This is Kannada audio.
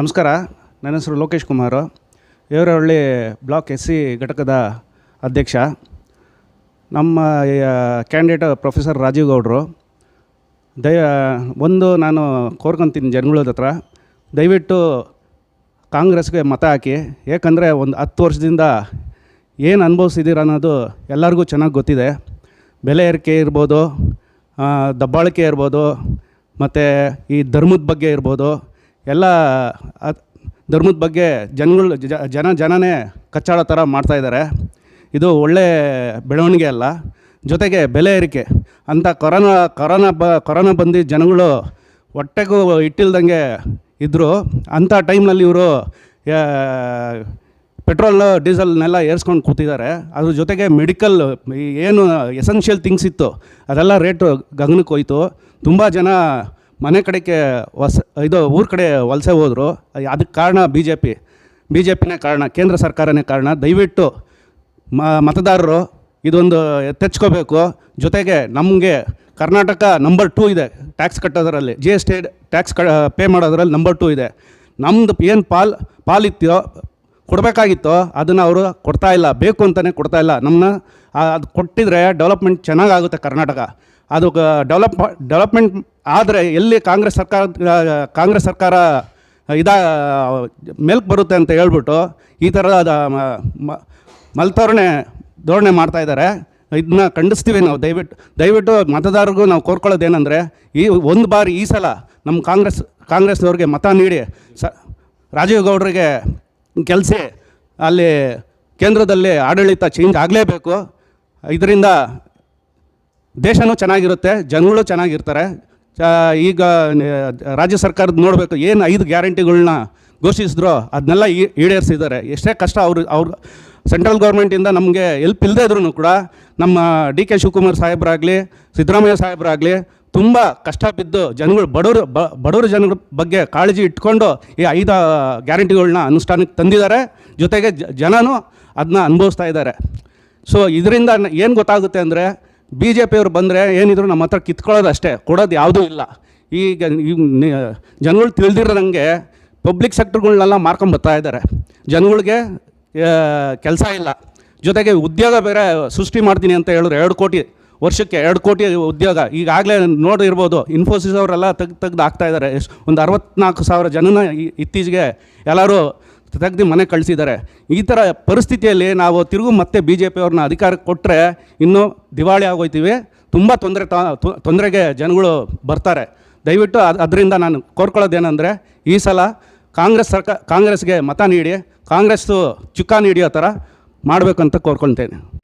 ನಮಸ್ಕಾರ. ನನ್ನ ಹೆಸರು Lokesh Kumar. Ivarahalli block S C ಘಟಕದ ಅಧ್ಯಕ್ಷ. ನಮ್ಮ ಕ್ಯಾಂಡಿಡೇಟ್ ಪ್ರೊಫೆಸರ್ ರಾಜೀವ್ ಗೌಡರು. ದಯ, ಒಂದು ನಾನು ಕೋರ್ಕೊತೀನಿ ಜನಗಳದ ಹತ್ರ. ದಯವಿಟ್ಟು ಕಾಂಗ್ರೆಸ್ಗೆ ಮತ ಹಾಕಿ. ಏಕೆಂದರೆ ಒಂದು ಹತ್ತು ವರ್ಷದಿಂದ ಏನು ಅನುಭವಿಸಿದ್ದೀರ ಅನ್ನೋದು ಎಲ್ಲರಿಗೂ ಚೆನ್ನಾಗಿ ಗೊತ್ತಿದೆ. ಬೆಲೆ ಏರಿಕೆ ಇರ್ಬೋದು ದಬ್ಬಾಳಿಕೆ ಇರ್ಬೋದು, ಮತ್ತು ಈ ಧರ್ಮದ ಬಗ್ಗೆ ಇರ್ಬೋದು ಎಲ್ಲ ಧರ್ಮದ ಬಗ್ಗೆ ಜನಗಳು ಜನ, ಜನನೇ ಕಚ್ಚಾಡೋ ಥರ ಮಾಡ್ತಾಯಿದ್ದಾರೆ ಇದು ಒಳ್ಳೆ ಬೆಳವಣಿಗೆ ಅಲ್ಲ. ಜೊತೆಗೆ ಬೆಲೆ ಏರಿಕೆ. ಅಂಥ ಕೊರೋನಾ ಕೊರೋನಾ ಬ, ಕೊರೋನಾ ಬಂದು ಜನಗಳು ಹೊಟ್ಟೆಗೂ ಇಟ್ಟಿಲ್ದಂಗೆ ಇದ್ದರು ಅಂಥ ಟೈಮ್ನಲ್ಲಿ ಇವರು ಪೆಟ್ರೋಲ್, ಡೀಸೆಲ್ನೆಲ್ಲ ಏರಿಸ್ಕೊಂಡು ಕೂತಿದ್ದಾರೆ. ಅದ್ರ ಜೊತೆಗೆ ಮೆಡಿಕಲ್ ಏನು ಎಸೆನ್ಷಿಯಲ್ ಥಿಂಗ್ಸ್ ಇತ್ತು, ಅದೆಲ್ಲ ರೇಟು ಗಗನಕ್ಕೆ ಹೋಯ್ತು. ತುಂಬ ಜನ ಮನೆ ಕಡೆಗೆ ಹೊಸ ಇದು ಊರ ಕಡೆ ವಲಸೆ ಹೋದರು, ಅದಕ್ಕೆ ಕಾರಣ B J P B J ಪಿನೇ ಕಾರಣ, ಕೇಂದ್ರ ಸರ್ಕಾರನೇ ಕಾರಣ. ದಯವಿಟ್ಟು ಮ, ಮತದಾರರು ಇದೊಂದು ತೆಚ್ಕೋಬೇಕು ಜೊತೆಗೆ ನಮಗೆ ಕರ್ನಾಟಕ ನಂಬರ್ ಟೂ ಇದೆ ಟ್ಯಾಕ್ಸ್ ಕಟ್ಟೋದರಲ್ಲಿ. ಜಿ ಎಸ್ ಟಿ ಟ್ಯಾಕ್ಸ್ ಕ ಪೇ ಮಾಡೋದ್ರಲ್ಲಿ ನಂಬರ್ ಟೂ ಇದೆ. ನಮ್ಮದು ಏನು ಪಾಲ್ ಪಾಲಿತ್ತೋ ಕೊಡಬೇಕಾಗಿತ್ತೋ ಅದನ್ನು ಅವರು ಕೊಡ್ತಾಯಿಲ್ಲ ಬೇಕು ಅಂತಲೇ ಕೊಡ್ತಾಯಿಲ್ಲ ನಮ್ಮನ್ನ ಅದು ಕೊಟ್ಟಿದ್ರೆ ಡೆವಲಪ್ಮೆಂಟ್ ಚೆನ್ನಾಗಾಗುತ್ತೆ ಕರ್ನಾಟಕ. ಅದು ಡೆವಲಪ್ ಡೆವಲಪ್ಮೆಂಟ್ ಆದರೆ ಎಲ್ಲಿ ಕಾಂಗ್ರೆಸ್ ಸರ್ಕಾರ ಕಾಂಗ್ರೆಸ್ ಸರ್ಕಾರ ಇದ, ಮೆಲ್ಕ್ ಬರುತ್ತೆ ಅಂತ ಹೇಳ್ಬಿಟ್ಟು ಈ ಥರದ ಮಲ್ತೋರಣೆ ಧೋರಣೆ ಮಾಡ್ತಾ ಇದ್ದಾರೆ ಇದನ್ನ ಖಂಡಿಸ್ತೀವಿ ನಾವು. ದಯವಿಟ್ಟು ದಯವಿಟ್ಟು ಮತದಾರರಿಗೂ ನಾವು ಕೋರ್ಕೊಳ್ಳೋದೇನೆಂದರೆ, ಈ ಒಂದು ಬಾರಿ ಈ ಸಲ ನಮ್ಮ ಕಾಂಗ್ರೆಸ್, ಕಾಂಗ್ರೆಸ್ನವ್ರಿಗೆ ಮತ ನೀಡಿ, ಸ, ರಾಜೀವ್ ಗೌಡರಿಗೆ ಕೆಲಸ, ಅಲ್ಲಿ ಕೇಂದ್ರದಲ್ಲಿ ಆಡಳಿತ ಚೇಂಜ್ ಆಗಲೇಬೇಕು. ಇದರಿಂದ ದೇಶನೂ ಚೆನ್ನಾಗಿರುತ್ತೆ, ಜನಗಳು ಚೆನ್ನಾಗಿರ್ತಾರೆ. ಈಗ ರಾಜ್ಯ ಸರ್ಕಾರದ ನೋಡಬೇಕು, ಏನು ಐದು ಗ್ಯಾರಂಟಿಗಳನ್ನ ಘೋಷಿಸಿದ್ರು ಅದನ್ನೆಲ್ಲ ಈಡೇರಿಸಿದ್ದಾರೆ. ಎಷ್ಟೇ ಕಷ್ಟ ಅವರು, ಅವ್ರು, ಸೆಂಟ್ರಲ್ ಗೌರ್ಮೆಂಟಿಂದ ನಮಗೆ ಎಲ್ಪ್ ಇಲ್ಲದೇ ಇದ್ರೂ ಕೂಡ ನಮ್ಮ ಡಿ ಕೆ ಶಿವಕುಮಾರ್ ಸಾಹೇಬರಾಗಲಿ, ಸಿದ್ದರಾಮಯ್ಯ ಸಾಹೇಬರಾಗಲಿ ತುಂಬ ಕಷ್ಟ ಬಿದ್ದು ಜನಗಳು ಬಡವರು ಬಡವರು ಜನಗಳ ಬಗ್ಗೆ ಕಾಳಜಿ ಇಟ್ಕೊಂಡು ಈ ಐದು ಗ್ಯಾರಂಟಿಗಳನ್ನ ಅನುಷ್ಠಾನಕ್ಕೆ ತಂದಿದ್ದಾರೆ. ಜೊತೆಗೆ ಜನನೂ ಅದನ್ನ ಅನುಭವಿಸ್ತಾ ಇದ್ದಾರೆ. ಸೊ, ಇದರಿಂದ ಏನು ಗೊತ್ತಾಗುತ್ತೆ ಅಂದರೆ ಬಿ ಜೆ ಪಿಯವರು ಬಂದರೆ ಏನಿದ್ರು ನಮ್ಮ ಹತ್ರ ಕಿತ್ಕೊಳ್ಳೋದು ಅಷ್ಟೇ, ಕೊಡೋದು ಯಾವುದೂ ಇಲ್ಲ. ಈಗ ಜನಗಳು ತಿಳಿದಿರೋದಂಗೆ ಪಬ್ಲಿಕ್ ಸೆಕ್ಟರ್ಗಳನ್ನೆಲ್ಲ ಮಾರ್ಕೊಂಬರ್ತಾ ಇದ್ದಾರೆ. ಜನಗಳಿಗೆ ಕೆಲಸ ಇಲ್ಲ. ಜೊತೆಗೆ ಉದ್ಯೋಗ ಬೇರೆ ಸೃಷ್ಟಿ ಮಾಡ್ತೀನಿ ಅಂತ ಹೇಳಿದ್ರು ಎರಡು ಕೋಟಿ ವರ್ಷಕ್ಕೆ ಎರಡು ಕೋಟಿ ಉದ್ಯೋಗ. ಈಗಾಗಲೇ ನೋಡಿರ್ಬೋದು ಇನ್ಫೋಸಿಸ್ ಅವರೆಲ್ಲ ತೆಗ್ದು ತೆಗ್ದು ಹಾಕ್ತಾ ಇದ್ದಾರೆ. ಒಂದು ಅರವತ್ನಾಲ್ಕು ಸಾವಿರ ಜನನ ಇತ್ತೀಚೆಗೆ ಎಲ್ಲರೂ ತೆಗ್ದು ಮನೆ ಕಳಿಸಿದ್ದಾರೆ. ಈ ಥರ ಪರಿಸ್ಥಿತಿಯಲ್ಲಿ ನಾವು ತಿರುಗು ಮತ್ತೆ ಬಿ ಜೆ ಪಿಯವ್ರನ್ನ ಅಧಿಕಾರಕ್ಕೆ ಕೊಟ್ಟರೆ ಇನ್ನೂ ದಿವಾಳಿ ಆಗೋಯ್ತೀವಿ. ತುಂಬ ತೊಂದರೆ ತೊಂದರೆಗೆ ಜನಗಳು ಬರ್ತಾರೆ. ದಯವಿಟ್ಟು ಅದು, ಅದರಿಂದ ನಾನು ಕೋರ್ಕೊಳ್ಳೋದೇನೆಂದರೆ, ಈ ಸಲ ಕಾಂಗ್ರೆಸ್ ಸರ್ಕಾರ ಕಾಂಗ್ರೆಸ್ಗೆ ಮತ ನೀಡಿ ಕಾಂಗ್ರೆಸ್ಸು ಚುಕ್ಕಾ ಹಿಡಿಯೋ ಥರ ಮಾಡಬೇಕಂತ ಕೋರ್ಕೊಳ್ತೇನೆ.